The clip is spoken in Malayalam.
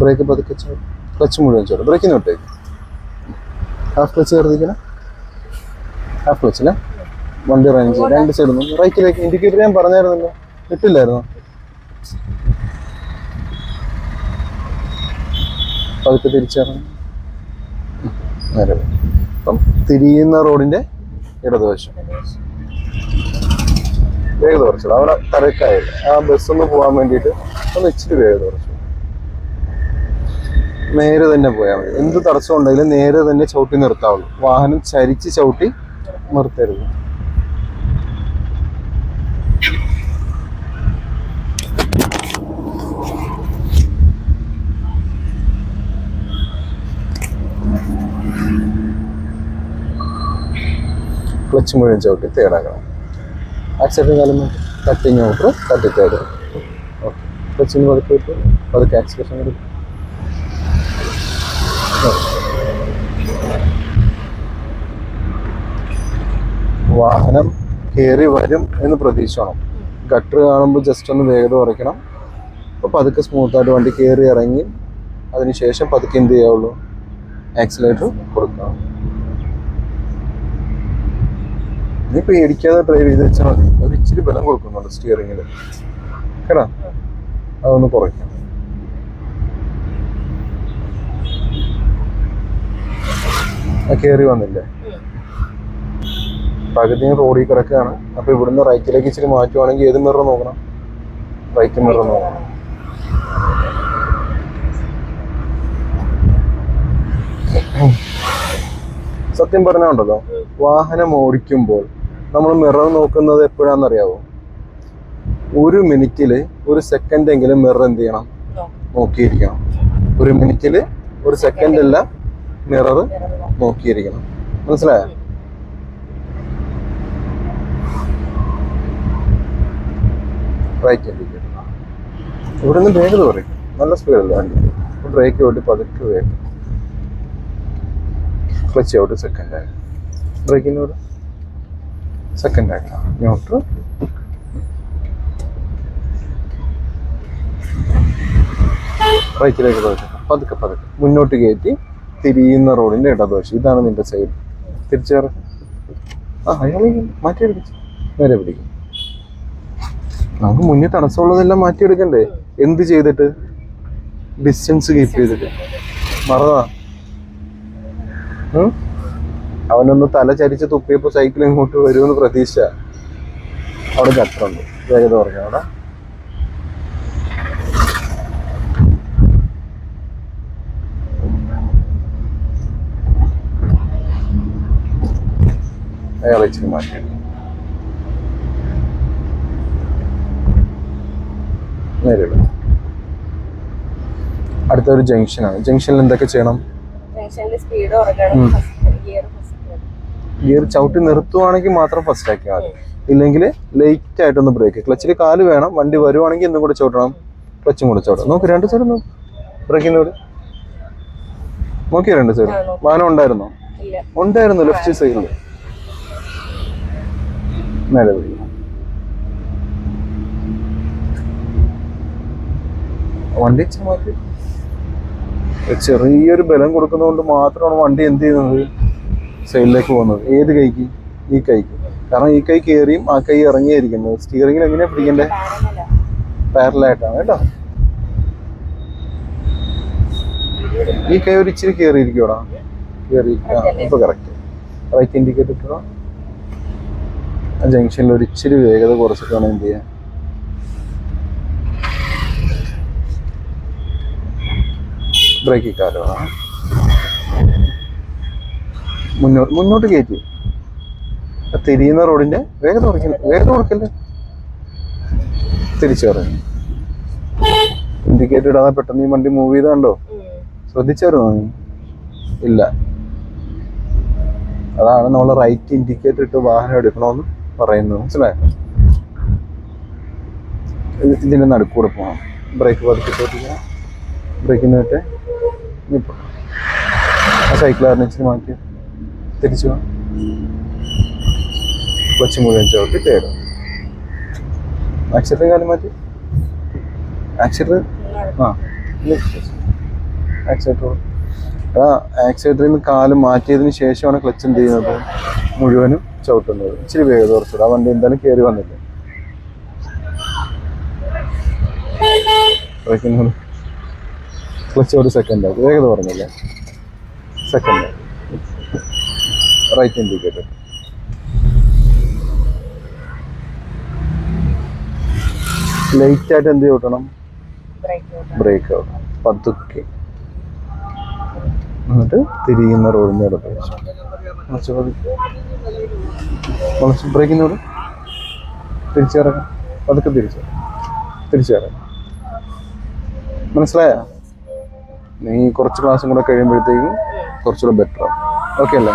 ബ്രേക്ക് പതുക്കെ ക്ലച്ച് മുഴുവൻ ചോട്ട് ബ്രേക്കിന് വിട്ടേക്ക് ഹാഫ് ക്ലച്ച് കയറിയിരിക്കണം? ഹാഫ് ക്ലച്ചില്ല വണ്ടി റേഞ്ച് രണ്ട് സൈഡും നിന്ന് റൈറ്റിലേക്ക് ഇൻഡിക്കേറ്റർ ഞാൻ പറഞ്ഞായിരുന്നല്ലോ. കിട്ടില്ലായിരുന്നു പതുക്കെ തിരിച്ചിറങ്ങി നേരെ അപ്പം തിരിയുന്ന റോഡിന്റെ ഇടതുവശം. വേഗത കുറച്ചു അവിടെ തിരക്കായില്ല. ആ ബസ് ഒന്ന് പോകാൻ വേണ്ടിയിട്ട് ഒന്ന് ഇച്ചിരി വേഗത കുറച്ചു നേരെ തന്നെ പോയാൽ മതി. എന്ത് തടസ്സം ഉണ്ടെങ്കിലും നേരെ തന്നെ ചവിട്ടി നിർത്താവുള്ളൂ. വാഹനം ചരിച്ച് ചവിട്ടി നിർത്തരുത്. ക്ലച്ച് മുഴുവൻ ചവിട്ടി തേടാക്കണം ആക്സിഡന്റ് കാലം കട്ടിങ് തട്ടി തേട് ഓക്കെ ക്ലച്ചിന് പതുക്കെ അതൊക്കെ ആക്സിലേഷൻ കൊടുക്കും വാഹനം കയറി വരും എന്ന് പ്രതീക്ഷിക്കണം ഗട്ടർ കാണുമ്പോൾ ജസ്റ്റ് ഒന്ന് വേഗത കുറയ്ക്കണം. അപ്പോൾ പതുക്കെ സ്മൂത്തായിട്ട് വണ്ടി കയറി ഇറങ്ങി അതിനുശേഷം പതുക്കെ എന്ത് ചെയ്യാവുള്ളൂ? ആക്സിലേറ്റർ കൊടുക്കണം. നീ പേടിക്കാതെ ഡ്രൈവ് ചെയ്ത് വെച്ചാൽ മതി. ഒരു ഇച്ചിരി ബലം കൊടുക്കുന്നുണ്ട് സ്റ്റിയറിങ്ങിൽ കേടാ അതൊന്ന് കുറയ്ക്കാം. കയറി വന്നില്ലേ? പകുതി റോഡിൽ കിടക്കുകയാണ്. അപ്പൊ ഇവിടുന്ന് റൈറ്റിലേക്ക് ഇച്ചിരി മാറ്റുവാണെങ്കിൽ ഏത് മിറർ നോക്കണം? റൈറ്റ് മിറർ നോക്കണം. സത്യം പറഞ്ഞുണ്ടല്ലോ വാഹനം ഓടിക്കുമ്പോൾ നമ്മൾ മിറർ നോക്കുന്നത് എപ്പോഴാണെന്നറിയാവോ? ഒരു മിനിറ്റിൽ ഒരു സെക്കൻഡ് എങ്കിലും മിറർ എന്ത് ചെയ്യണം? നോക്കിയിരിക്കണം. ഒരു മിനിറ്റിൽ ഒരു സെക്കൻഡ് അല്ല മിറർ നോക്കിയിരിക്കണം. മനസ്സിലായോ? റൈറ്റ് ഇൻഡിക്കേറ്റർ ഇവിടെ നിന്ന് വേഗത പറയും. നല്ല സ്പീഡല്ല വണ്ടി? ബ്രേക്ക് ഓട്ടി പതുക്കെ വേഗം. ക്ലച്ച് ഔട്ട് സെക്കൻഡ് ആയി. ബ്രേക്കിനോട് സെക്കൻഡ് ആക്കാം ന്യൂട്രൽ റൈറ്റിലേക്ക് പതുക്കെ പതുക്കെ പതുക്കെ. മുന്നോട്ട് കയറ്റി തിരിയുന്ന റോഡിന്റെ ഇടതുവശം. ഇതാണ് നിന്റെ സൈഡ് തിരിച്ചേറ്. ആ അയാളെ മാറ്റിയെടുപ്പിച്ചു നേരെ പിടിക്കും. നമുക്ക് മുന്നേ തടസ്സമുള്ളതെല്ലാം മാറ്റിയെടുക്കണ്ടേ? എന്ത് ചെയ്തിട്ട്? ഡിസ്റ്റൻസ് കീപ്പ് ചെയ്തിട്ട്. മറന്നാ? അവനൊന്ന് തല ചരിച്ച് തുപ്പിയപ്പോ സൈക്കിൾ ഇങ്ങോട്ട് വരുമെന്ന് പ്രതീക്ഷ അവിടെ ചത്രണ്ട് വേഗത പറഞ്ഞു അവിടെ. അയാൾ ഇച്ചിരി മാറ്റി നേരെ അടുത്ത അടുത്തൊരു ജംഗ്ഷനാണ്. ജംഗ്ഷനിൽ എന്തൊക്കെ ചെയ്യണം. ഗിയർ ചവിട്ടി നിർത്തുവാണെങ്കിൽ മാത്രം ഫസ്റ്റ് ആക്കിയാൽ മതി ഇല്ലെങ്കിൽ ലേറ്റ് ആയിട്ടൊന്ന് ബ്രേക്ക് ക്ലച്ചിൽ കാൽ വേണം വണ്ടി വരുവാണെങ്കിൽ എന്തും കൂടെ ചവിട്ടണം ക്ലച്ചും കൂടെ ചവിട്ടണം. നോക്ക് രണ്ട് സൈഡ് നോക്ക്. ബ്രേക്കിന്റെ കൂടെ നോക്കിയോ രണ്ട് സൈഡ്. വാഹനം ഉണ്ടായിരുന്നോ? ഉണ്ടായിരുന്നു ലെഫ്റ്റ് സൈഡിൽ നേരെ പിടിക്കണം വണ്ടി ചുമക്ക് ചെറിയൊരു ബലം കൊടുക്കുന്നതുകൊണ്ട് മാത്രമാണ് വണ്ടി എന്ത് ചെയ്യുന്നത്? സൈഡിലേക്ക് പോകുന്നത്. ഏത് കൈക്ക്? ഈ കൈക്ക്. കാരണം ഈ കൈ കയറിയും ആ കൈ ഇറങ്ങിയായിരിക്കുന്നത് സ്റ്റിയറിംഗിൽ എങ്ങനെയാണ് പിടിക്കണ്ടേ? പാരലല്ല പാരലായിട്ടാണ് കേട്ടോ. ഈ കൈ ഒരു ഇച്ചിരി കയറിയിരിക്കോടാ കയറി ഇപ്പൊ കറക്റ്റ് റൈറ്റ് ഇൻഡിക്കേറ്റർ ഇട്ടോ? ആ ജംഗ്ഷനിൽ ഒരു ഇച്ചിരി വേഗത കുറച്ചിട്ട് വേണം എന്ത് ചെയ്യാൻ ബ്രേക്ക് കാലോ? മുന്നോട്ട് മുന്നോട്ട് കയറ്റി തിരിയുന്ന റോഡിന്റെ വേഗത കുറയ്ക്കില്ല വേഗത കുറയ്ക്കില്ല തിരിച്ചു പറഞ്ഞു ഇൻഡിക്കേറ്റർ ഇടാതെ പെട്ടെന്ന് ഈ വണ്ടി മൂവ് ചെയ്താണ്ടോ ശ്രദ്ധിച്ചായിരുന്നോ നീ? ഇല്ല. അതാണ് നമ്മൾ റൈറ്റ് ഇൻഡിക്കേറ്റർ ഇട്ട് വാഹനം എടുക്കണമെന്ന് പറയുന്നത് മനസ്സിലായോ? ഇത് ഇതിന്റെ നടുക്കൂടെ പോകണം ബ്രേക്ക് പതുക്കിട്ടോട്ടിക്കണം ബ്രേക്കിന് വിട്ട് ഇപ്പൊ ആ സൈക്കിൾ ഇച്ചിരി മാറ്റി തിരിച്ചു പോകാം കൊച്ചു മുഴുവൻ ചവിട്ടി തേടും. ആക്സിഡന്റ് കാലം മാറ്റി. ആക്സിഡന്റ് ആ ആക്സിലേറ്റർ ആ ആക്സിലേറ്ററിൽ നിന്ന് കാൽ മാറ്റിയതിന് ശേഷമാണ് ക്ലച്ച് എന്ത് ചെയ്യുന്നത്? മുഴുവനും ചവിട്ടുന്നത്. ഇച്ചിരി വേഗത കുറച്ചുകൂടെ ആ വണ്ടി എന്തായാലും കയറി വന്നില്ല? ബ്രേക്കിനോട് ക്ലച്ച് ഒരു സെക്കൻഡ് ആക്കി വേഗത പറഞ്ഞില്ലേ? സെക്കൻഡ് റൈറ്റ് ഇൻഡിക്കേറ്റർ ലൈറ്റ് ആയിട്ട് എന്ത് ചവിട്ടണം? ബ്രേക്ക് ഔട്ട് പതുക്കെ. എന്നിട്ട് തിരിയുന്ന റോഡിന്റെ അടുത്ത് കുറച്ച് പതുക്കെ. കുറച്ച് ബ്രേക്കിനോട് തിരിച്ചിറങ്ങാം. പതുക്കെ തിരിച്ചു. തിരിച്ചിറങ്ങാം. മനസ്സിലായോ? നീ കുറച്ച് ക്ലാസ്സും കൂടെ കഴിയുമ്പോഴത്തേക്കും കുറച്ചുകൂടെ ബെറ്ററാണ് ഓക്കെ അല്ലേ?